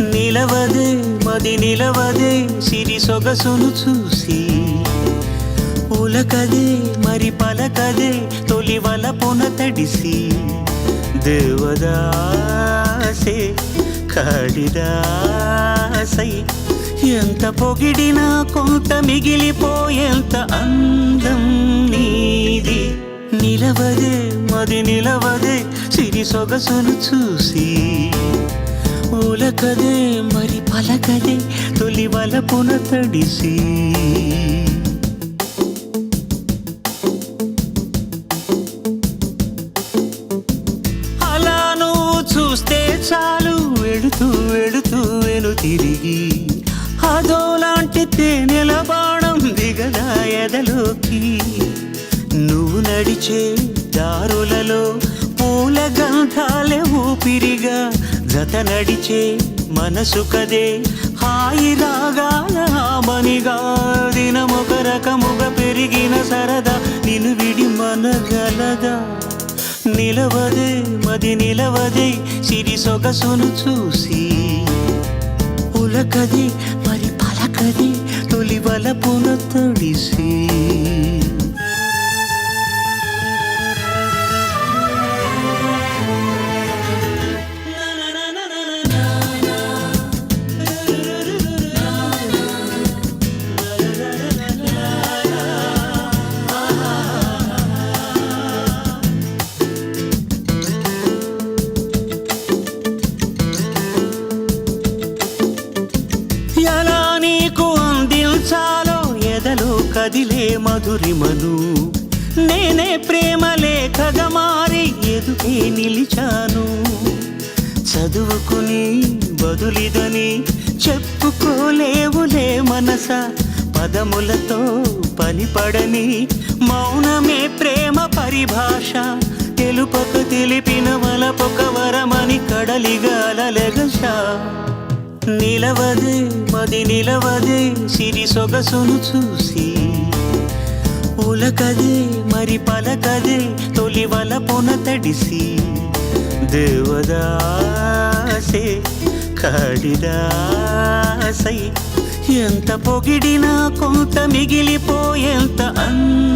నిలవదే మది నిలవదే సిరి సొగసును చూసి. ఉలకదే మరి పలకదే తొలి వల పొన తడిసి. దేవదాసే కాడిదాసై ఎంత పొగిడినా కొంత మిగిలిపోయేంత అందం నీది. నిలవదే మది నిలవదే సిరి సొగసును చూసి. ఉలకదే మరి పలకదే తొలి వలపున తడిసి. అలా నువ్వు చూస్తే చాలు వెళుతూ వెళుతూ వెను తిరిగి. అదోలాంటి తేనెల బాణం దిగదా ఎదలోకి. నువ్వు నడిచే దారులలో పూల గంధాలే ఊపిరిగా జత నడిచే మనసు కదే. హాయి రాగాల మనిగా దినమొక రకముగా పెరిగిన సరదా నిన్ను విడి మనగలదా నిలవదే మది నిలవదే సిరి సొగసును చూసి. ఉలకది మరి పలకది తొలి వలపున తడిసి. కదిలే మధురిమను నేనే ప్రేమ లేఖగా మారి ఎదుకే నిలిచాను. చదువుకుని బదులిదని చెప్పుకోలేవులే మనస. పదములతో పనిపడని మౌనమే ప్రేమ పరిభాష. తెలుపక తెలిపిన వలపొక వరమని కడలిగాలెగషా నిలవదే మది నిలవదే సిరి సొగసును చూసి. పులకదే మరి పలకదే తొలి వల పొన తడిసి. దేవదాసే కాడిదాసై ఎంత పొగిడినా కొంత మిగిలిపోయేంత అందం